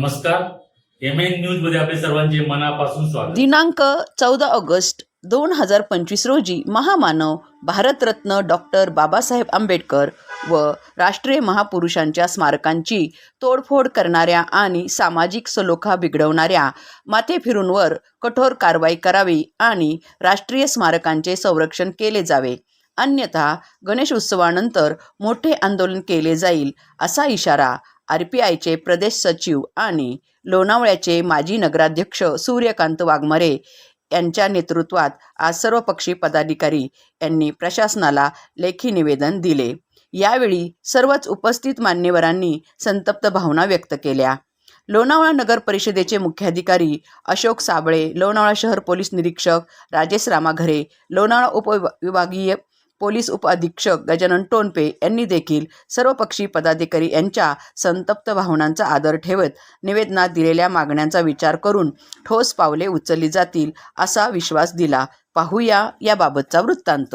नमस्कार. M N न्यूजमध्ये आपले सर्वांचे मनापासून स्वागत. दिनांक चौदा ऑगस्ट दोन हजार पंचवीस रोजी महामानव भारतरत्न डॉक्टर बाबासाहेब आंबेडकर व राष्ट्रीय महापुरुषांच्या स्मारकांची तोडफोड करणाऱ्या आणि सामाजिक सलोखा बिघडवणाऱ्या माथेफिरूंवर कठोर कारवाई करावी आणि राष्ट्रीय स्मारकांचे संरक्षण केले जावे. अन्यथा गणेश उत्सवानंतर मोठे आंदोलन केले जाईल असा इशारा आर पी आयचे प्रदेश सचिव आणि लोणावळ्याचे माजी नगराध्यक्ष सूर्यकांत वाघमारे यांच्या नेतृत्वात आज सर्वपक्षी पदाधिकारी यांनी प्रशासनाला लेखी निवेदन दिले. यावेळी सर्वच उपस्थित मान्यवरांनी संतप्त भावना व्यक्त केल्या. लोणावळा नगर परिषदेचे मुख्याधिकारी अशोक साबळे लोणावळा शहर पोलीस निरीक्षक राजेश रामाघरे लोणावळा उपविभागीय पोलीस उपअधीक्षक गजानन टोनपे यांनी देखील सर्वपक्षी पदाधिकारी यांच्या संतप्त भावनांचा आदर ठेवत निवेदनात दिलेल्या मागण्यांचा विचार करून ठोस पावले उचलली जातील असा विश्वास दिला. पाहूया याबाबतचा वृत्तांत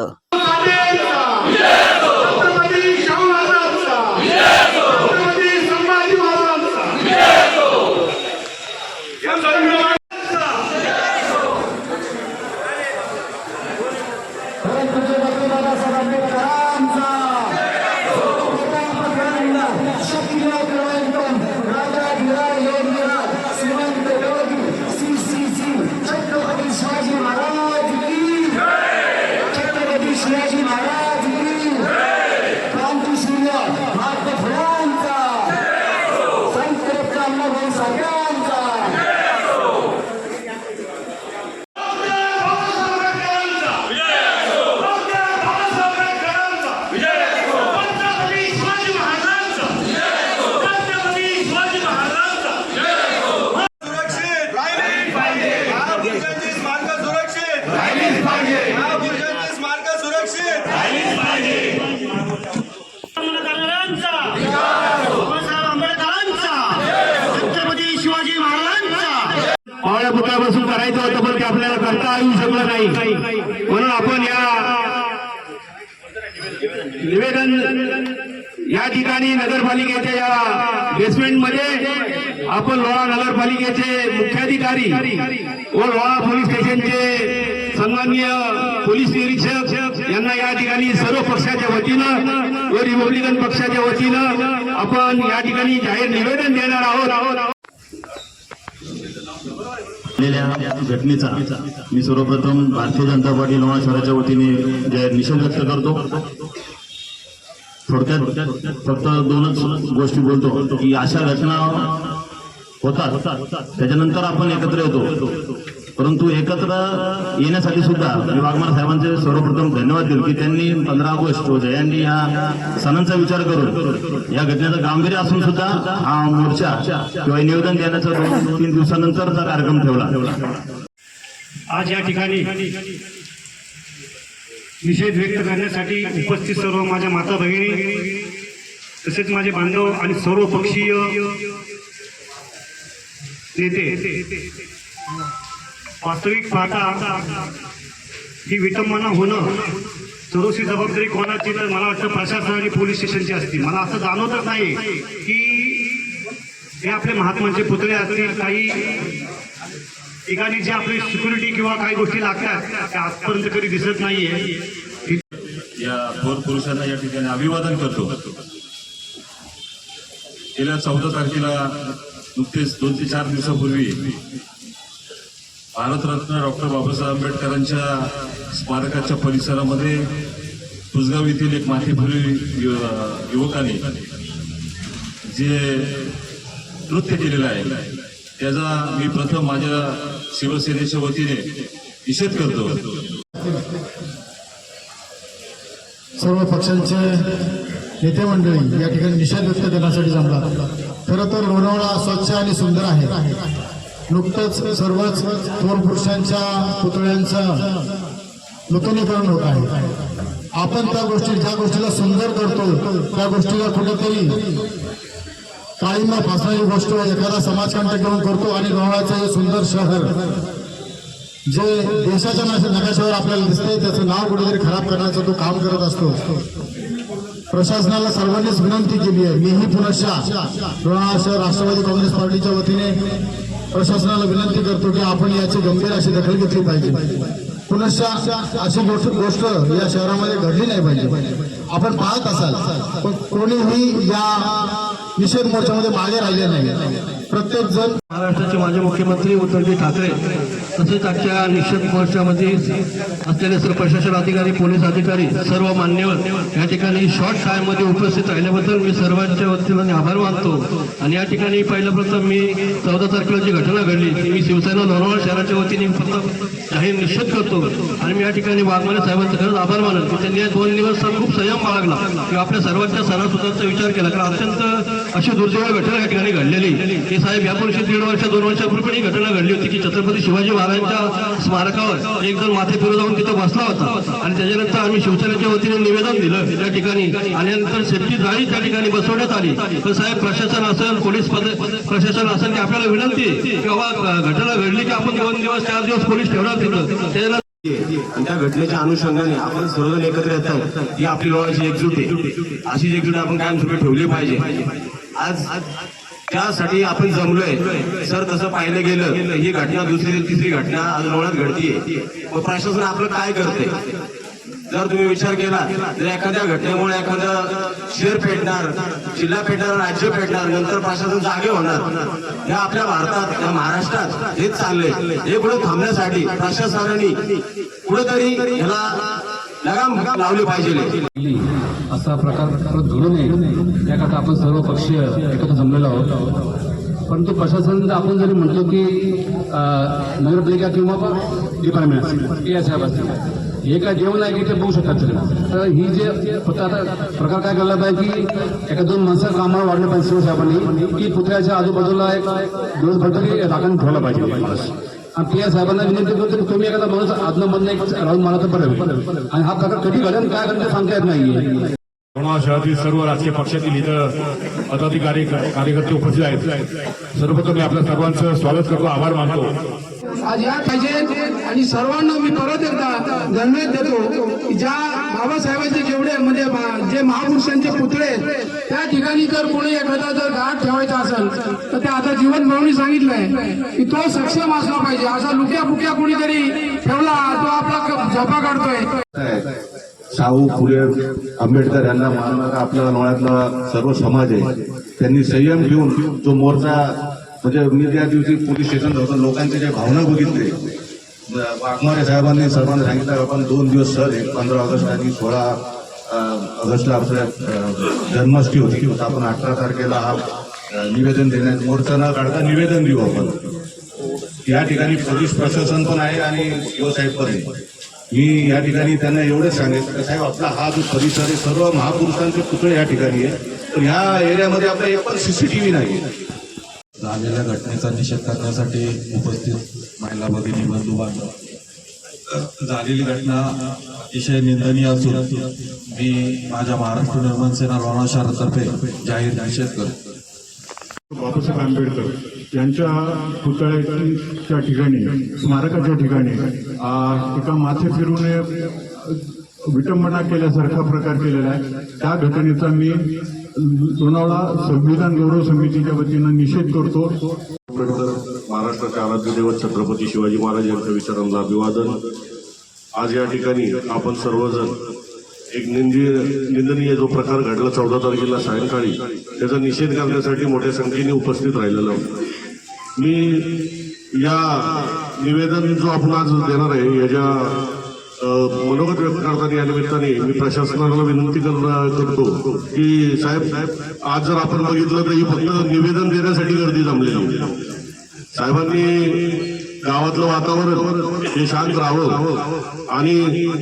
छत्रपती शाहू महाराजांचा छत्रपती संभाजी महाराजांचा छत्रपती शिवाजी महाराज की छत्रपती शिवाजी महाराज की क्रांतीसूर्य महात्मा फुलांचा संत डॉक्टर अण्णाभाऊ साठ्यांचा सुरक्षित महापुरुषांची स्मारकं सुरक्षित महापुरुषांची स्मारकं सुरक्षित छत्रपती शिवाजी महाराजांचा पावल्या पुतळ्यापासून करायचं होतं पण ते आपल्याला करता येऊ शकलं नाही. म्हणून आपण या निवेदन या ठिकाणी नगरपालिकेच्या या बेसमेंटमध्ये आपण लोहा नगरपालिकेचे मुख्याधिकारी व लोहा पोलीस स्टेशनचे सन्माननीय पोलीस निरीक्षक यांना या ठिकाणी सर्व पक्षाच्या वतीनं व रिपब्लिकन पक्षाच्या वतीनं आपण या ठिकाणी जाहीर निवेदन देणार आहोत. घटनेचा मी सर्वप्रथम भारतीय जनता पार्टी लोणा शहराच्या वतीने जाहीर निषेध व्यक्त करतो. थोडक्यात फक्त दोनच गोष्टी बोलतो की अशा घटना होतात. त्याच्यानंतर आपण एकत्र येतो. परंतु एकत्र येण्यासाठी सुद्धा मी वाघमार साहेबांचे सर्वप्रथम धन्यवाद देऊ की त्यांनी पंधरा ऑगस्ट व जयंती या सणांचा विचार करून या घटनेचं गांभीर्य असून सुद्धा हा मोर्चा किंवा निवेदन देण्याचा दोन तीन दिवसानंतरचा कार्यक्रम ठेवला. आज या ठिकाणी निषेध व्यक्त करण्यासाठी उपस्थित सर्व माझ्या माता भगिनी तसेच माझे बांधव आणि सर्व पक्षीय नेते वास्तविक पाहता ही विटंबना होणं सर्वस्वी जबाबदारी कोणाची तर मला वाटतं प्रशासन आणि पोलीस स्टेशनची असती मला असं जाणवतच नाही की हे आपले महात्मांचे पुतळे असतील काही ठिकाणी जे आपली सिक्युरिटी किंवा काही गोष्टी लागतात त्या आजपर्यंत कधी दिसत नाहीये. या थोर पुरुषांना या ठिकाणी अभिवादन करतो. गेल्या चौदा तारखेला नुकतेच दोन ते चार दिवसापूर्वी भारतरत्न डॉक्टर बाबासाहेब आंबेडकरांच्या स्मारकाच्या परिसरामध्ये तुसगाव येथील एक माथेफुरी युवकाने जे नृत्य केलेलं आहे त्याचा मी प्रथम माझ्या शिवसेनेच्या वतीने निषेध करतो. सर्व पक्षांचे नेते मंडळी या ठिकाणी निषेध व्यक्त करण्यासाठी जमला खरं तर लोणावळा स्वच्छ आणि सुंदर आहे. नुकतंच सर्वच थोर पुरुषांच्या पुतळ्यांचं नूतनीकरण होत आहे. आपण त्या गोष्टी ज्या गोष्टीला सुंदर करतो त्या गोष्टीला कुठेतरी काळींना फासणारी गोष्ट एखादा समाजकांत घेऊन करतो आणि लोणावळ्याचं हे सुंदर शहर जे देशाच्या नकाशावर आपल्याला दिसतंय त्याचं नाव कुठेतरी खराब करण्याचं तो काम करत असतो. प्रशासनाला सर्वांनीच विनंती केली आहे. मीही पुनश्चा लोणावळा शहर राष्ट्रवादी काँग्रेस पार्टीच्या वतीने प्रशासनाला विनंती करतो की आपण याची गंभीर अशी दखल घेतली पाहिजे. पुनश्चा अशी गोष्ट गोष्ट या शहरामध्ये घडली नाही पाहिजे. आपण पाहत असाल पण कोणीही या निषेध मोर्चामध्ये मागे राहिले नाही. प्रत्येक जण महाराष्ट्राचे माजी मुख्यमंत्री उद्धवजी ठाकरे तसेच आजच्या निषेध मोर्चामध्ये असलेले सर्व प्रशासन अधिकारी पोलीस अधिकारी सर्व मान्यवर या ठिकाणी शॉर्ट टाइममध्ये उपस्थित राहिल्याबद्दल मी सर्वांच्या वतीने आभार मानतो. आणि या ठिकाणी पहिल्याप्रथम मी चौदा तारखेला जी घटना घडली ती मी शिवसेना लोणावळा शहराच्या वतीने फक्त जाहीर निश्चित करतो. आणि मी या ठिकाणी वाघमारे साहेबांचा खरंच आभार मानत की त्यांनी या दोन दिवस खूप संयम बाळगला. किंवा आपल्या सर्वांच्या सणासुदाचा विचार केला. कारण अत्यंत अशी दुर्दैव घटना या ठिकाणी घडलेली. की साहेब यापूर्वी दीड वर्ष दोन वर्षापूर्वी ही घटना घडली होती की छत्रपती शिवाजी महाराजांच्या स्मारकावर एक जण माथे फिरू जाऊन तिथं बसला होता. आणि त्याच्यानंतर आम्ही शिवसेनेच्या वतीने निवेदन दिलं त्या ठिकाणी. आल्यानंतर सेफ्टी जाळी त्या ठिकाणी बसवण्यात आली. तर साहेब प्रशासन असेल पोलीस प्रशासन असेल की आपल्याला विनंती किंवा घटना घडली की आपण दोन दिवस चार दिवस पोलीस ठेवणार तिथं. त्याच्यानंतर आणि त्या घटनेच्या अनुषंगाने आपण सर्वजण एकत्र येत आहोत. ही आपली लोळाची एकजूट आहे. अशीच एकजूट आपण कायमस्वरूपी ठेवली पाहिजे. आज त्यासाठी आपण जमलोय. सर तसं पाहिलं गेलं ही घटना दुसरी तिसरी घटना आज लोळ्यात घडतीये. मग प्रशासन आपलं काय करते जर तुम्ही विचार केला तर एखाद्या घटनेमुळे एखादं शहर पेटणार जिल्हा पेटणार राज्य पेटणार नंतर प्रशासन जागे होणार. या आपल्या भारतात या महाराष्ट्रात हेच चाललंय. हे पुढे थांबण्यासाठी प्रशासनाने कुठेतरी ह्याला लगाम लावले पाहिजे. असा प्रकार परत घडू नये. त्याकरता आपण सर्व पक्षीय एकत्र जमलेलो आहोत. परंतु प्रशासन आपण जरी म्हणतो की नगरपालिका किंवा डिपार्टमेंट ए या साहेब असतील हे काय जेवण आहे की ते बघू शकतात तर ही जे फक्त आता प्रकार काय केला पाहिजे की एका दोन माणसं कामाला वाढले पाहिजे शिवसाहेबांनी की पुतळ्याच्या आजूबाजूला एक दिवसभर तरी राखण ठेवला पाहिजे. माणूस आणि साहेबांना विनंती करतो की तुम्ही एखादा माणूस आदनं मधनं एक राहून मला तर बरं आणि हा प्रकार कधी घडेल काय घडेल सांगता येत नाहीये. कोणा शहरातील सर्व राजकीय पक्षातील इथं पदाधिकारी कार्यकर्ते उपस्थित आहेत. सर्वप्रथम मी आपल्या सर्वांचं स्वागत करतो आभार मानतो. आज या पाहिजे. आणि सर्वांना मी परत एकदा धन्यवाद देतो ज्या बाबासाहेबांचे जेवढे म्हणजे जे महापुरुषांचे पुतळे त्या ठिकाणी जर कोणी एखादा जर घाट ठेवायचा असेल तर ते आता जीवन भाऊनी सांगितलंय की तो सक्षम असला पाहिजे. असा लुक्या फुक्या कोणीतरी ठेवला तो आपला झोपा काढतोय. शाहू फुले आंबेडकर यांना मानणारा आपल्या लोण्यातला सर्व समाज आहे. त्यांनी संयम घेऊन जो मोर्चा म्हणजे मी त्या दिवशी पोलीस स्टेशन होतो लोकांचे जे भावना बघितले वाघमारे साहेबांनी सर्वांना सांगितलं आपण दोन दिवस सर एक पंधरा ऑगस्ट आणि सोळा ऑगस्टला आपल्या जन्माष्टमी होती तर आपण अठरा तारखेला हा निवेदन देण्यात मोर्चा न काढता निवेदन देऊ आपण. या ठिकाणी पोलीस प्रशासन पण आहे आणि शिवसाहेब पण आहे. मी या ठिकाणी त्यांना एवढंच सांगेल की साहेब आपला हा जो परिसर आहे सर्व महापुरुषांचे पुतळे या ठिकाणी आहे पण ह्या एरियामध्ये आपला एक पण सीसीटीव्ही नाही झालेल्या घटनेचा निषेध करण्यासाठी उपस्थित महिला भगिनी बंधू बांधव. झालेली घटना अतिशय निंदनीय असून मी माझ्या महाराष्ट्र निर्माण सेना लोणा शहरातर्फे जाहीर निषेध करतो. बाबासाहेब आंबेडकर यांच्या पुतळ्याच्या ठिकाणी स्मारकाच्या ठिकाणी एका माथे फिरून विटंबना केल्यासारखा प्रकार केलेला आहे. त्या घटनेचा मी लोणावळा संविधान गौरव समितीच्या वतीनं निषेध करतो. महाराष्ट्राचे आराध्य दैवत छत्रपती शिवाजी महाराज यांच्या विचारांना अभिवादन. आज या ठिकाणी आपण सर्वजण एक निंदीय निंदनीय जो प्रकार घडला चौदा तारखेला सायंकाळी त्याचा निषेध करण्यासाठी मोठ्या संख्येने उपस्थित राहिलेलो मी या निवेदन जो आपण आज देणार आहे याच्या मनोगत व्यक्त करताना या निमित्ताने मी प्रशासनाला विनंती करणार करतो की साहेब साहेब आज जर आपण बघितलं तर ही फक्त निवेदन देण्यासाठी गर्दी जमलेली आहे. साहेबांनी गावातलं वातावरण हे शांत राहावं आणि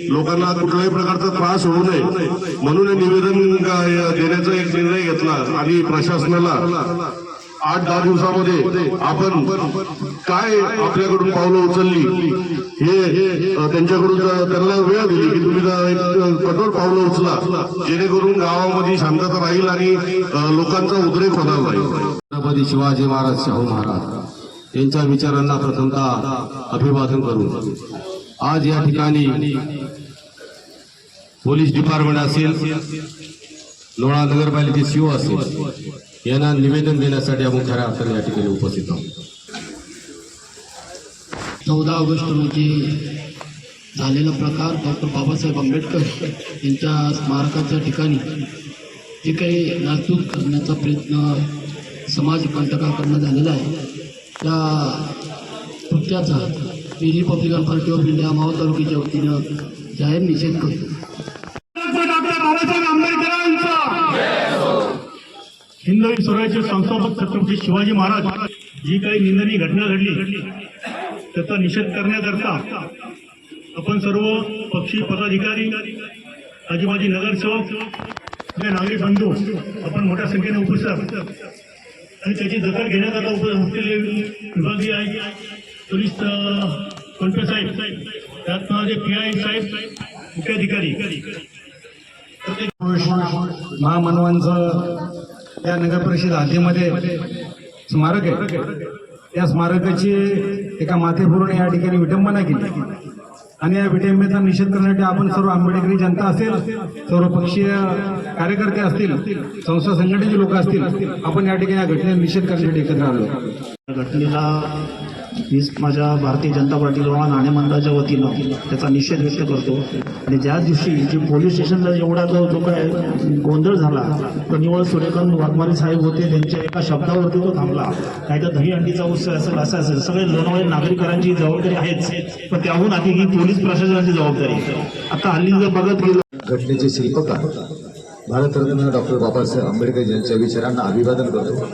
लोकांना कुठल्याही प्रकारचा त्रास होऊ नये म्हणून हे निवेदन देण्याचा एक निर्णय घेतला आणि प्रशासनाला आठ दहा दिवसामध्ये आपण काय आपल्याकडून पावलं उचलली? हे त्यांच्याकडून त्यांना वेळ दिली की तुम्ही कठोर पावलं उचला जेणेकरून गावामध्ये शांतता राहील आणि लोकांचा उद्रेक होणार नाही. छत्रपती शिवाजी महाराज शाहू महाराज यांच्या विचारांना प्रथमतः अभिवादन करून आज या ठिकाणी पोलीस डिपार्टमेंट असेल लोणा नगरपालिकेचे सीओ असेल यांना निवेदन देण्यासाठी आपण खऱ्या अर्थाने या ठिकाणी उपस्थित आहोत. चौदा ऑगस्ट रोजी झालेला प्रकार डॉक्टर बाबासाहेब आंबेडकर यांच्या स्मारकाच्या ठिकाणी जे काही नागपूर करण्याचा प्रयत्न समाजकंटकाकडनं झालेला आहे त्या कृत्याचा मी Republican Party of India Maval तालुक्याच्या वतीनं जाहीर निषेध करतो डॉक्टर बाबासाहेब आंबेडकरांचा हिंदवी स्वराज्य संस्थापक छत्रपती शिवाजी महाराज जी काही निंदनीय घटना घडली त्याचा निषेध करण्याकरता आपण सर्व पक्षी पदाधिकारी आजीबाजी नगरसेवक आपले नागरिक बंधू आपण मोठ्या संख्येने उपस्थित आहोत. आणि त्याची दखल घेण्याकरता उपस्थित असलेले विभागीय आयुक्त पोलीस कोणते साहेब त्यात माझे पी आय साहेब मुख्याधिकारी. महामानवांचं या नगर परिषद हद्दीमध्ये स्मारक आहे. त्या स्मारकाची एका माथेपुरून या ठिकाणी विटंबना केली. आणि या विटंबनेचा निषेध करण्यासाठी आपण सर्व आंबेडकरी जनता असेल सर्व पक्षीय कार्यकर्ते असतील संस्था संघटनेचे लोक असतील आपण या ठिकाणी या घटनेचा निषेध करण्यासाठी एकत्र आलो. घटनेला मी माझ्या भारतीय जनता पार्टी लोहा नाणे मंडळाच्या वतीनं त्याचा निषेध व्यक्त करतो. आणि ज्या दिवशी जे पोलीस स्टेशनला एवढा जो जो काय गोंधळ झाला तर निवळ सूर्यकांत वाघमारे साहेब होते त्यांच्या एका शब्दावरती तो थांबला. नाही तर दहीहंडीचा उत्सव असेल असं असेल. सगळे लोणावळे नागरिकांची जबाबदारी आहेच पण त्याहून आधी ही पोलीस प्रशासनाची जबाबदारी. आता हल्ली जर बघत गेलो घटनेचे शिल्पकार भारतरत्न डॉक्टर बाबासाहेब आंबेडकर यांच्या विचारांना अभिवादन करतो.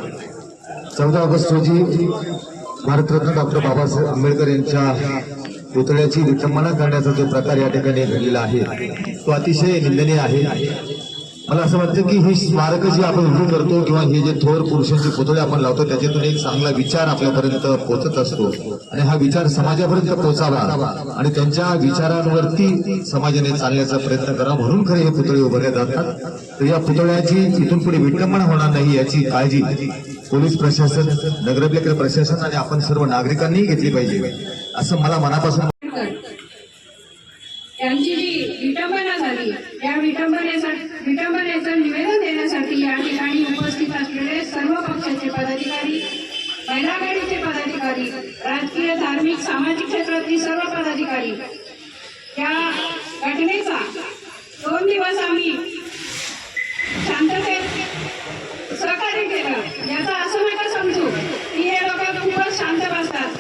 चौदा ऑगस्ट रोजी भारतरत्न डॉक्टर बाबासाहेब आंबेडकर यांच्या पुतळ्याची विटंबना करण्याचा जो प्रकार या ठिकाणी घडलेला आहे तो अतिशय निंदनीय आहे. मला असं वाटतं की ही स्मारक जी आपण उभी करतो किंवा हे जे थोर पुरुषांचे पुतळे आपण लावतो त्याच्यातून एक चांगला विचार आपल्यापर्यंत पोचत असतो. आणि हा विचार समाजापर्यंत पोचावा आणि त्यांच्या विचारांवरती समाजाने चालण्याचा प्रयत्न करा. म्हणून खरे हे पुतळे उभारले जातात. तर या पुतळ्याची इथून पुढे विटंबना होणार नाही याची काळजी पोलीस प्रशासन नगरपालिका प्रशासन आणि आपण सर्व नागरिकांनी घेतली पाहिजे. असं मला मनापासून त्यांची जी विटंबना झाली त्या विटंबनेसाठी विटंबनेचं निवेदन देण्यासाठी या ठिकाणी उपस्थित असलेले सर्व पक्षाचे पदाधिकारी महिला आघाडीचे पदाधिकारी राजकीय धार्मिक सामाजिक क्षेत्रातील सर्व पदाधिकारी या घटनेचा दोन दिवस आम्ही शांततेत सहकार्य केलं. याचा असं नका समजू की हे लोक खूपच शांत बसतात.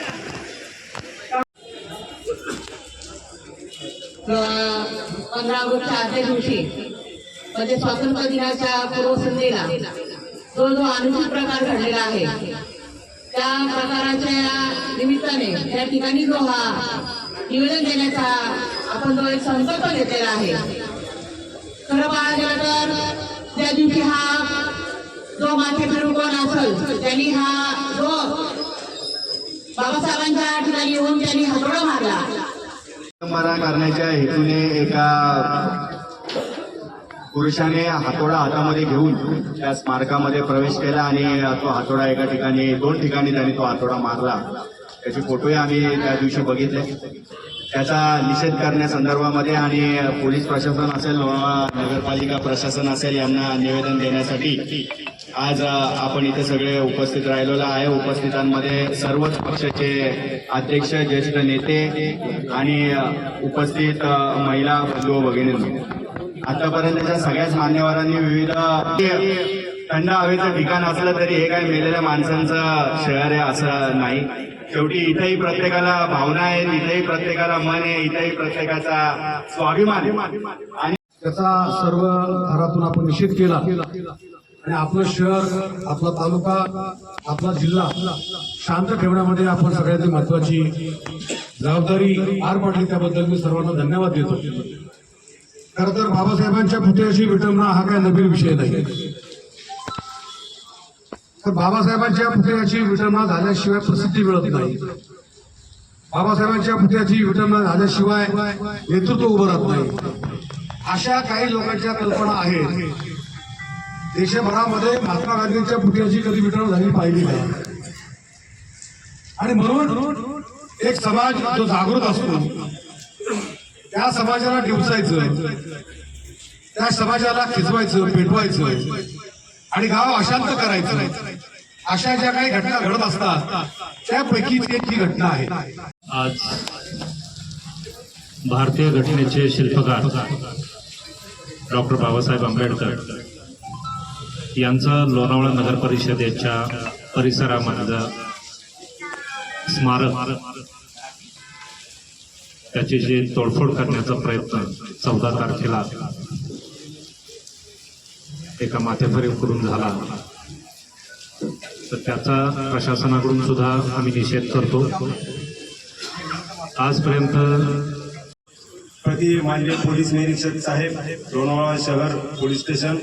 पंधरा ऑगस्टच्या आदल्या दिवशी म्हणजे स्वातंत्र्य दिनाच्या पूर्वसंध्येला जो जो अनुचित प्रकार घडलेला आहे त्या प्रकाराच्या निमित्ताने त्या ठिकाणी जो हा निवेदन देण्याचा आपण जो एक संकल्प घेतलेला आहे खरं पाहायला तर त्या दिवशी हा जो माथे फिरू कोण असेल त्यांनी हा जो बाबासाहेबांच्या ठिकाणी येऊन त्यांनी हातोडा मारला. मारा करण्याच्या हेतूने एका पुरुषाने हातोडा हातामध्ये घेऊन त्या स्मारकामध्ये प्रवेश केला आणि तो हातोडा एका ठिकाणी दोन ठिकाणी त्यांनी तो हातोडा मारला. त्याचे फोटोही आम्ही त्या दिवशी बघितले. त्याचा निषेध करण्यासंदर्भामध्ये आणि पोलीस प्रशासन असेल नगरपालिका प्रशासन असेल यांना निवेदन देण्यासाठी आज आपण इथे सगळे उपस्थित राहिलेलो आहे. उपस्थितांमध्ये सर्वच पक्षाचे अध्यक्ष ज्येष्ठ नेते आणि उपस्थित महिला बंधू भगिनी आतापर्यंतच्या सगळ्याच मान्यवरांनी विविध थंड हवेचं ठिकाण असलं तरी हे काय मेलेल्या माणसांचं शहर आहे असं नाही. शेवटी इथेही प्रत्येकाला भावना आहे इथेही प्रत्येकाला मन आहे इथेही प्रत्येकाचा स्वाभिमान आहे. आणि त्याचा सर्व घरातून आपण निषेध केला. आणि आपलं शहर आपला तालुका आपला जिल्हा शांत ठेवण्यामध्ये आपण सगळ्यात महत्वाची जबाबदारी पार पाडली त्याबद्दल मी सर्वांना धन्यवाद देतो. खर तर बाबासाहेबांच्या पुतळ्याशी विटंबना हा काय नवीन विषय नाही. तर बाबासाहेबांच्या पुतळ्याची विटंबना झाल्याशिवाय प्रसिद्धी मिळत नाही. बाबासाहेबांच्या पुतळ्याची विटंबना झाल्याशिवाय नेतृत्व उभं राहत नाही. अशा काही लोकांच्या कल्पना आहेत. देशभरामध्ये महात्मा गांधींच्या पुतळ्याची कधी विटंबना झाली पाहिली नाही. आणि म्हणून एक समाज जो जागृत असतो त्या समाजाला डिवसायचं त्या समाजाला खिचवायचं पेटवायचं. आणि गाव अशांत करायचं. अशा ज्या काही घटना घडत असतात त्यापैकीच एक ही घटना आहे. आज भारतीय घटनेचे शिल्पकार डॉक्टर बाबासाहेब आंबेडकर यांचं लोणावळा नगर परिषदेच्या परिसरामधलं स्मारक त्याची जे तोडफोड करण्याचा प्रयत्न चौदा तारखेला एका माथेफरीकडून झाला. तर त्याचा प्रशासनाकडून सुद्धा आम्ही निषेध करतो. आजपर्यंत प्रति माननीय पोलीस निरीक्षक साहेब लोणावळा शहर पोलीस स्टेशन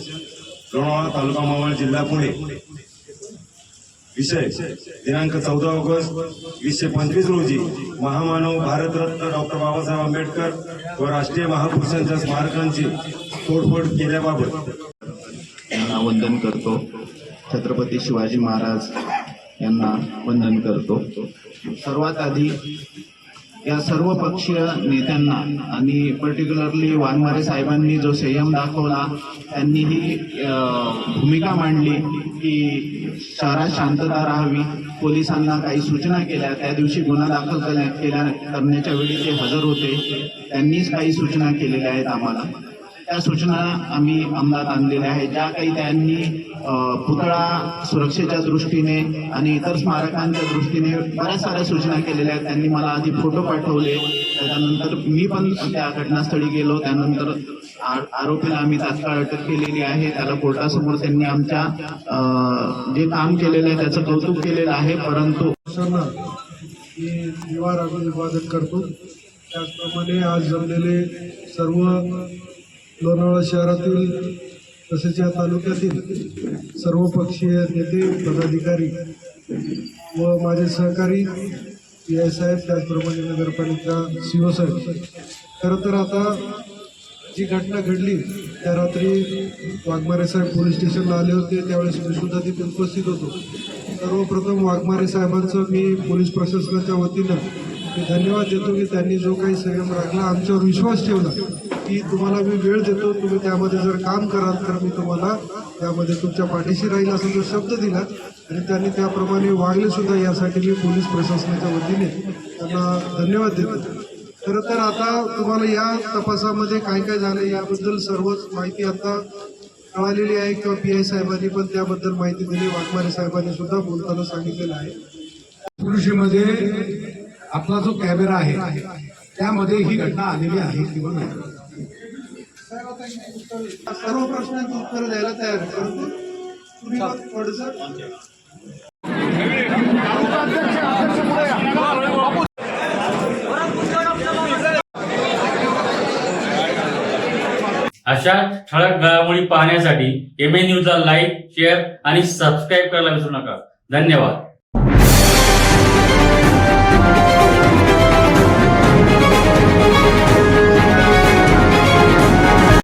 लोणावळा तालुका मावळ जिल्हा पुणे. विषय. दिनांक चौदा ऑगस्ट वीसशे पंचवीस रोजी महामानव भारतरत्न डॉक्टर बाबासाहेब आंबेडकर व राष्ट्रीय महापुरुषांच्या स्मारकांची तोडफोड केल्याबाबत. यांना वंदन करतो. छत्रपती शिवाजी महाराज यांना वंदन करतो. सर्वात आधी या सर्व पक्षीय नेत्यांना आणि पर्टिक्युलरली वानमारे साहेबांनी जो संयम दाखवला त्यांनी ही भूमिका मांडली की शहरात शांतता राहावी. पोलिसांना काही सूचना केल्या त्या दिवशी गुन्हा दाखल केल्या केल्या करण्याच्या वेळी ते हजर होते. त्यांनीच काही सूचना केलेल्या आहेत आम्हाला. त्या सूचना आम्ही अंमलात आणलेल्या आहेत. ज्या काही त्यांनी पुतळा सुरक्षेच्या दृष्टीने आणि इतर स्मारकांच्या दृष्टीने बऱ्याच साऱ्या सूचना केलेल्या आहेत. त्यांनी मला आधी फोटो पाठवले. त्याच्यानंतर मी पण त्या घटनास्थळी गेलो. त्यानंतर आ- आरोपीला आम्ही तात्काळ अटक केलेली आहे. त्याला कोर्टासमोर त्यांनी आमच्या जे काम केलेलं आहे त्याचं कौतुक केलेलं आहे. परंतु मी निवार अभिवादन करतो. त्याचप्रमाणे आज जमलेले सर्व लोणावळा शहरातील तसेच या तालुक्यातील सर्वपक्षीय नेते पदाधिकारी व माझे सहकारी पी आय साहेब त्याचप्रमाणे नगरपालिका सीओ साहेब. खरं तर आता जी घटना घडली त्या रात्री वाघमारे साहेब पोलीस स्टेशनला आले होते. त्यावेळेस मी सुद्धा तिथे उपस्थित होतो. सर्वप्रथम वाघमारे साहेबांचं मी पोलीस प्रशासनाच्या वतीनं मी धन्यवाद देतो की त्यांनी जो काही संयम राखला आमच्यावर विश्वास ठेवला की तुम्हाला मी वेळ देतो तुम्ही त्यामध्ये जर काम कराल तर मी तुम्हाला त्यामध्ये तुमच्या पाठीशी राहील असा जो शब्द दिला. आणि त्यांनी त्याप्रमाणे वागले सुद्धा यासाठी मी पोलीस प्रशासनाच्या वतीने त्यांना धन्यवाद देतो. खरं तर आता तुम्हाला या तपासामध्ये काय काय झालं याबद्दल सर्वच माहिती आता कळालेली आहे किंवा पी आय साहेबांनी पण त्याबद्दल माहिती दिली. वाघमारे साहेबांनी सुद्धा बोलताना सांगितलेलं आहे. कृषीमध्ये आपला जो कॅमेरा आहे त्यामध्ये ही घटना आलेली आहे किंवा नाही? सर्व प्रश्नांची उत्तर द्यायला तयार अशा ठळक घडामोडी पाहण्यासाठी एम ए न्यूजला लाईक शेअर आणि सबस्क्राईब करायला विसरू नका. धन्यवाद.